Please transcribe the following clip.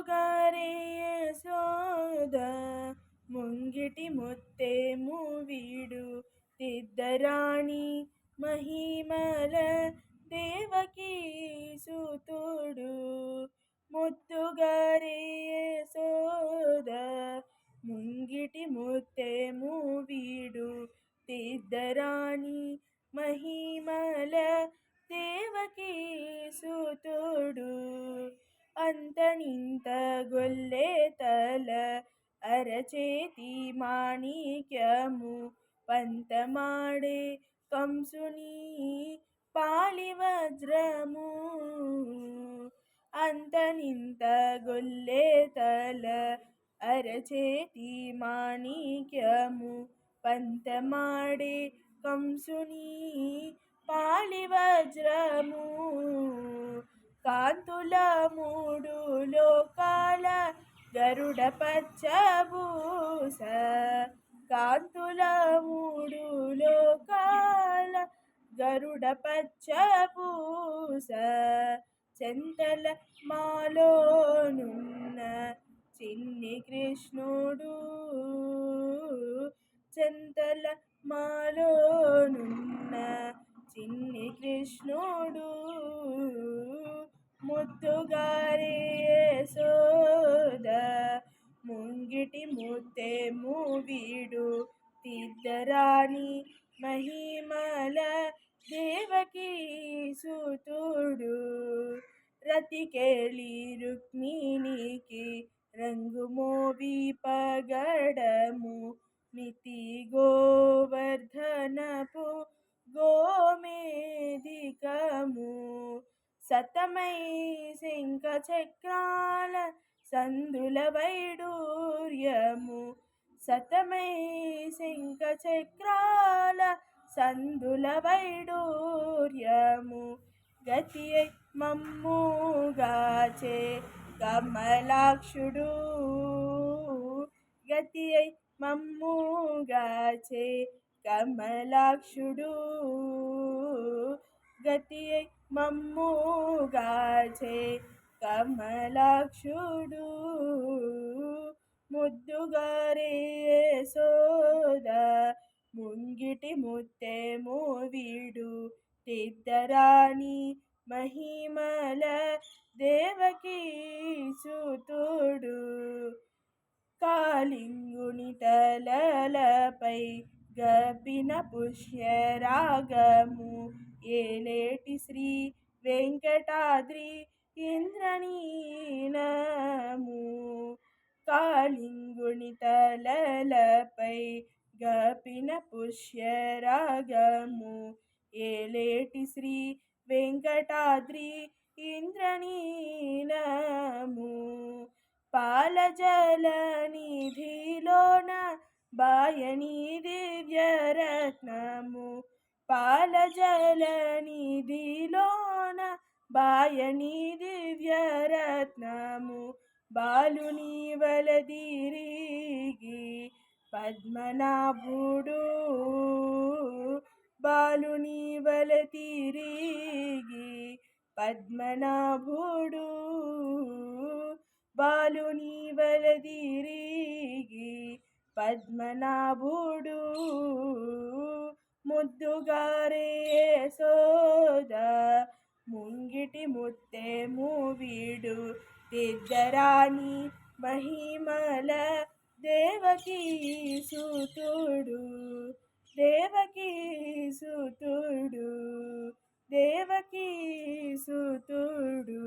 ముద్దుగారే ముంగిటి ముత్తేము వీడు. తిద్దరాణి మహిమల దేవకీ సూతుడు. ముద్దుగారే యశోద ముంగిటి ముత్తేము వీడు. తిద్దరాణి నింత గొల్లే తల అరచేతి మాణిక్యము పంతమాడే కంసుని పాలి వజ్రము అంతనింత గొల్లే తల అరచేతి మాణిక్యము పంతమాడే కంసుని పాలి వజ్రము కాంతుల పచ్చబూస కాంతుల మూడు లోకాల గరుడ పచ్చబూస. చెంతల మాలోనున్న చిన్ని కృష్ణుడు. చెంతల మాలోనున్న చిన్ని కృష్ణుడు. ముద్దుగారే ముంగిటి ముత్తేము వీడు. తిద్దరాని మహిమల దేవకీ సుతుడు. రతికేళి రుక్మిణికి రంగు మోవి పగడము. మితి గోవర్ధనపు గోమేధికము. సతమై శంఖ చక్రాల సందుల సూర్యము సతమై శంఖ చక్రాల సందుల వైడూర్యము. గతి మమ్ముగాచే కమలాక్షుడు. గతి మమ్ముగాచే కమలాక్షుడు. గతి మమ్ముగాచే కమలాక్షుడు. ముద్దుగారే సోదా. ముంగిటి ముత్తేమో వీడు తిద్దరాని మహిమల దేవకీ సుతుడు. కాలింగుని తలలపై గపిన పుష్యరాగము. ఏలేటి శ్రీ వెంకటాద్రి ఇంద్రనీనము. కాళింగుని తలలపై గపిన పుష్యరాగము. ఏలేటి శ్రీ వెంకటాద్రి ఇంద్రనీనము. పాలజల నిధిలోన బాయని దివ్యరత్నము. పాలజల నిధిలోన బాయని దివ్యరత్నము. బాలుని వలదిరిగి పద్మనాభుడు. బాలుని వల పద్మనాభుడు. బాలుని వల పద్మనాభుడు. ముద్దుగారే సోద ముంగిటి ముత్తే మూవీడు సిద్ధరాణి మహిమల దేవకీ సుతుడు దేవకీ సుతుడు దేవకీ సుతుడు.